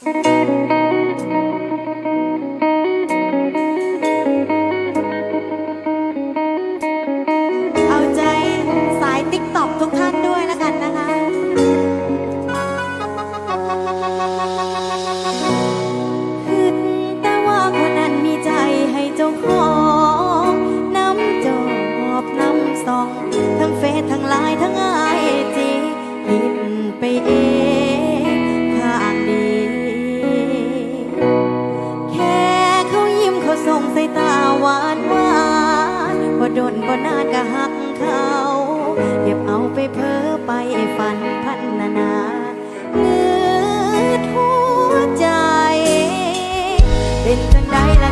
เอ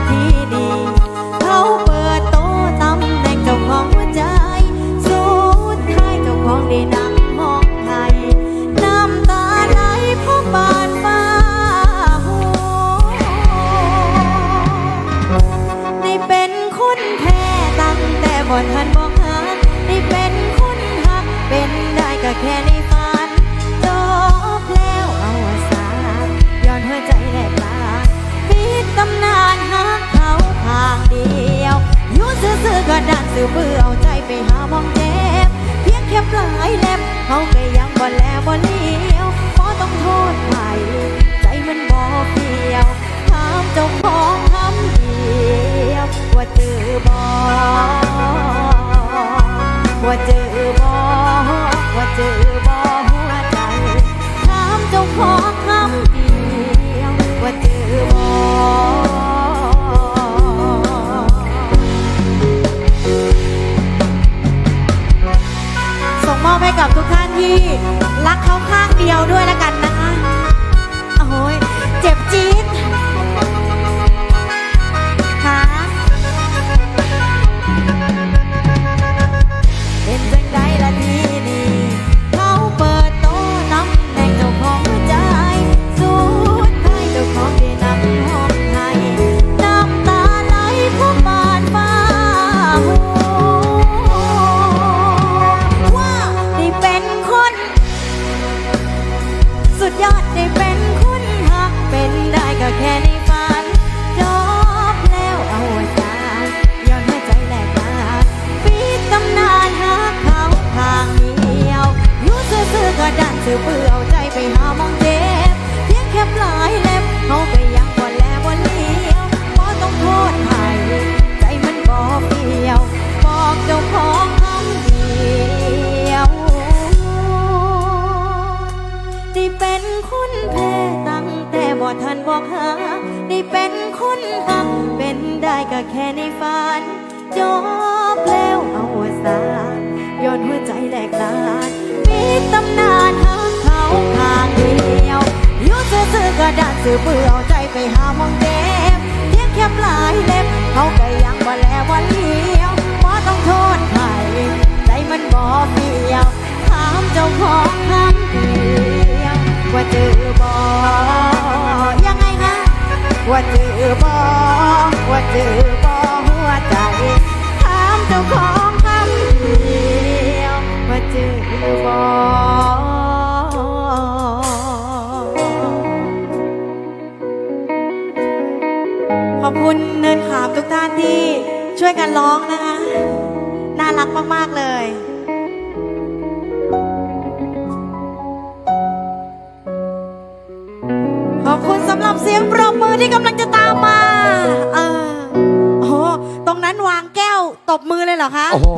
ทีดี เขาเปิดโตะตำแหน่งเจ้าของหัวใจ สุดท้ายเจ้าของได้นั่งมองไห้น้ำตาไหลเพราะบาดฟ้าหัวได้เป็นคนแพ้ตั้งแต่บ่ทันบ สื่อเบื่อเอาใจไปหามองเจ็บ เพียงแค่ปลายเล็บเขาก็ยังบ่แลบ่เลี้ เขาข้างเดียวด้วย สื่อเบื่อเอาใจไปหามองเจ็บเพียงแค่ปลายเล็บเขาก็ยังบ่แลบ่เลี้ยวเพราะต้องโทษใครใจมันบ่เปลี่ยว บอกเจ้าของคำเดียวได้เป็นคนแพ้ตั้งแต่บ่ทันบอกหาได้เป็นคนหักเป็นได้ก็แค่ในฝันจบ อๆก็ดันสื่อเบื่อเอาใจไปหามองเจ็บเพียงแค่ปลายเล็บเขาก็ยังบ่แลบ่เลี้ยวบ่ต้องโทษใครใจมันบ่เปลี่ยวถามเจ้าของคำเดียวว่าเจอบ่ยังไงนะ ว่าเจอบ่ว่าเจอบ่หัวใจถามเจ้าของคำเดียวว่าเจอบ่ อบคุณเนินขามทุกท่านที่ช่วยกันร้องนะคะ น่ารักมาก ๆ เลยขอบคุณสำหรับเสียงปรบมือที่กำลังจะตามมาเออโอ้โหตรงนั้นวางแก้วตบมือเลยเหรอคะ โอ้โห